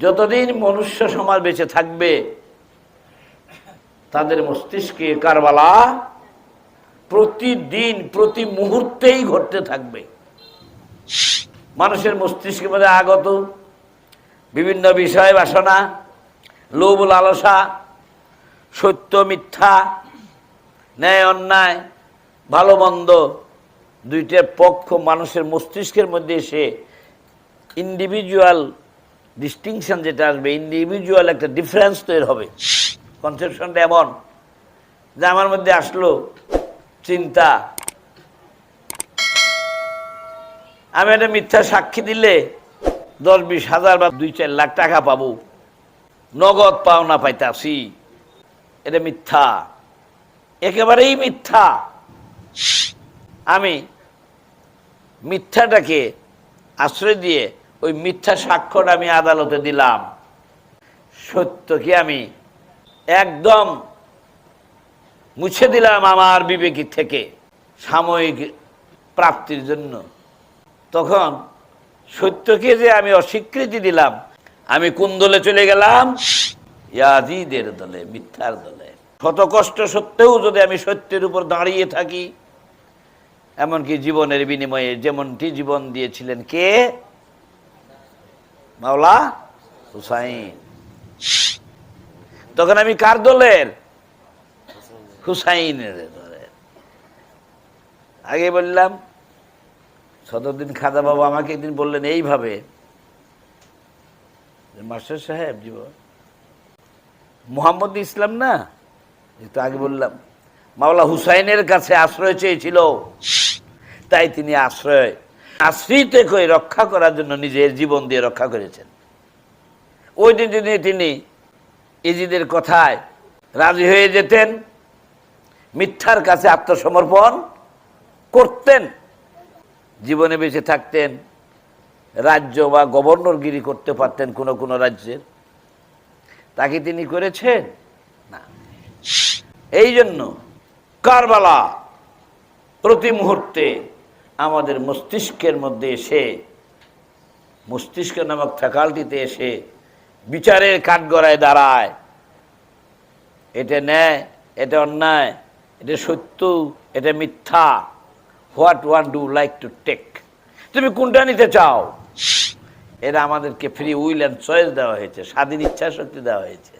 যতদিন মনুষ্য সমাজ বেঁচে থাকবে, তাদের মস্তিষ্কে কারবালা প্রতিদিন, প্রতি মুহূর্তেই ঘটতে থাকবে। মানুষের মস্তিষ্কের মধ্যে আগত বিভিন্ন বিষয়, বাসনা, লোভ, লালসা, সত্য, মিথ্যা, ন্যায়, অন্যায়, ভালো, মন্দ দুইটার পক্ষ মানুষের মস্তিষ্কের মধ্যে এসে ইন্ডিভিজুয়াল ডিস্টিংশন যেটা আসবে ইন্ডিভিজুয়াল একটা ডিফারেন্স তৈরি হবে। কনসেপশনটা এমন, যে আমার মধ্যে আসলো চিন্তা। আমি একটা মিথ্যা সাক্ষী দিলে দশ বিশ হাজার বা দুই চার লাখ টাকা পাবো। নগদ পাওনা পাইতাছি। এটা মিথ্যা। একেবারেই মিথ্যা। আমি মিথ্যাটাকে আশ্রয় দিয়ে ওই মিথ্যা স্বাক্ষর আমি আদালতে দিলাম। সত্য কি আমি? একদম মুছে দিলাম আমার বিবেকী থেকে সাময়িক প্রাপ্তির জন্য। তখন সত্যকে যে আমি অস্বীকৃতি দিলাম? আমি কোন দলে চলে গেলাম? ইয়াজিদের দলে, মিথ্যার দলে। শত কষ্ট সত্ত্বেও যদি আমি সত্যের উপর দাঁড়িয়ে থাকি, এমনকি জীবনের বিনিময়ে যেমনটি জীবন দিয়েছিলেন কে? মাওলা হুসাইন। তখন আমি কার দলের? হুসাইনের দলের। আগে বললাম সদরদিন খাদা বাবা আমাকে একদিন বললেন এইভাবে মাস্টার সাহেব জীবন। মোহাম্মদ ইসলাম না? একটু আগে বললাম, মাওলা হুসাইনের কাছে আশ্রয় চেয়েছিল। তাই তিনি আশ্রয় আশ্রিত হয়ে রক্ষা করার জন্য নিজের জীবন দিয়ে রক্ষা করেছেন। ওই দিন যদি তিনি ইজিদের কথায় রাজি হয়ে যেতেন, মিথ্যার কাছে আত্মসমর্পণ করতেন, জীবনে বেঁচে থাকতেন, রাজ্য বা গভর্নরগিরি করতে পারতেন কোনো কোনো রাজ্যের তাকে তিনি করেছেন? না। এই জন্য কারবালা প্রতি মুহূর্তে আমাদের মস্তিষ্কের মধ্যে এসে, মস্তিষ্ক নামক ফ্যাকাল্টিতে এসে বিচারের কাঠগড়ায় দাঁড়ায়। এটা ন্যায়, এটা অন্যায়, এটা সত্য, এটা মিথ্যা। What one do like to take? তুমি কোনটা নিতে চাও? এরা আমাদেরকে ফ্রি উইল অ্যান্ড চয়েস দেওয়া হয়েছে, স্বাধীন ইচ্ছা শক্তি দেওয়া হয়েছে।